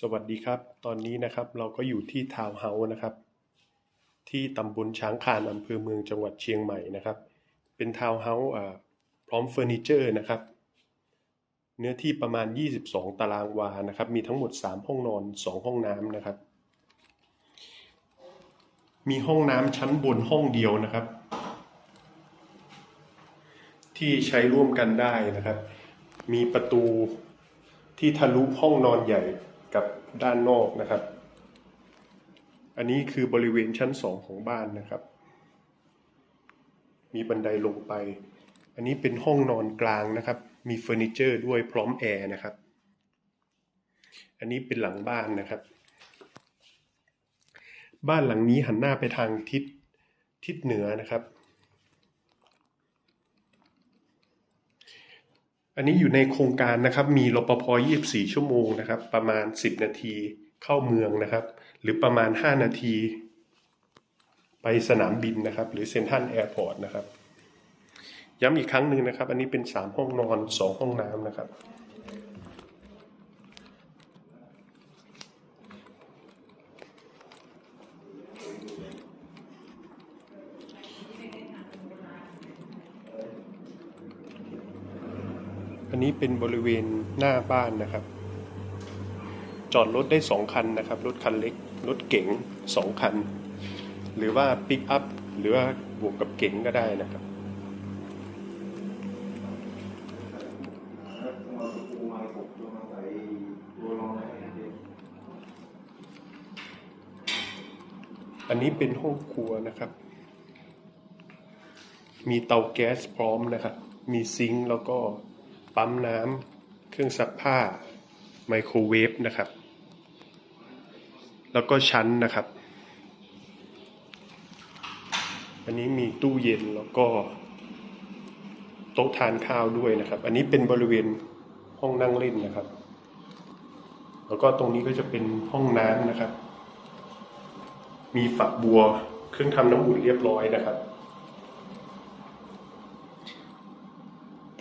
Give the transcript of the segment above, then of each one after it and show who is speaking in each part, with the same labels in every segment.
Speaker 1: สวัสดีครับ ตอนนี้นะครับเราก็อยู่ที่ทาวน์เฮาส์นะครับ ที่ตำบลช้างคานอำเภอเมืองจังหวัดเชียงใหม่นะครับ เป็นทาวน์เฮาส์พร้อมเฟอร์นิเจอร์นะครับ เนื้อที่ประมาณ 22 ตารางวานะครับ มีทั้งหมด 3 ห้องนอน 2 ห้องน้ำนะครับ มีห้องน้ำชั้นบนห้องเดียวนะครับ ที่ใช้ร่วมกันได้นะครับ มีประตูที่ทะลุห้องนอนใหญ่ กับด้านนอกนะครับ อันนี้คือบริเวณชั้นสองของบ้านนะครับ มีบันไดลงไป อันนี้เป็นห้องนอนกลางนะครับ มีเฟอร์นิเจอร์ด้วยพร้อมแอร์นะครับ อันนี้เป็นหลังบ้านนะครับ บ้านหลังนี้หันหน้าไปทางทิศทิศเหนือนะครับ อันนี้อยู่ในโครงการนะครับ มีรปภ24 ชั่วโมงนะครับ ประมาณ 10 นาทีเข้าเมืองนะครับ หรือประมาณ 5 นาที ไปสนามบินนะครับ หรือเซ็นทรัลแอร์พอร์ตนะครับ ย้ำอีกครั้งหนึ่งนะครับ อันนี้เป็น 3 ห้องนอน 2 ห้องน้ำนะครับ อันนี้เป็นบริเวณหน้าบ้านนะครับ จอดรถได้สองคันนะครับ รถคันเล็ก รถเก๋งสองคัน หรือว่าปิกอัพ หรือว่าบวกกับเก๋งก็ได้นะครับ อันนี้เป็นห้องครัวนะครับ มีเตาแก๊สพร้อมนะครับ มีซิงค์แล้วก็ ปั๊มน้ำเครื่องซักผ้า ไมโครเวฟนะครับ แล้วก็ชั้นนะครับ อันนี้มีตู้เย็นแล้วก็โต๊ะทานข้าวด้วยนะครับ อันนี้เป็นบริเวณห้องนั่งเล่นนะครับ แล้วก็ตรงนี้ก็จะเป็นห้องน้ำนะครับ มีฝักบัวเครื่องทำน้ำอุ่นเรียบร้อยนะครับ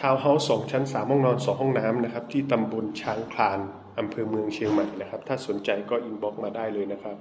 Speaker 1: าวน์เฮาส์สองชั้นสามห้องนอนสองห้องน้ำนะครับ ที่ตำบลช้างคลานอำเภอเมืองเชียงใหม่นะครับ ถ้าสนใจก็อินบ็อกมาได้เลยนะครับ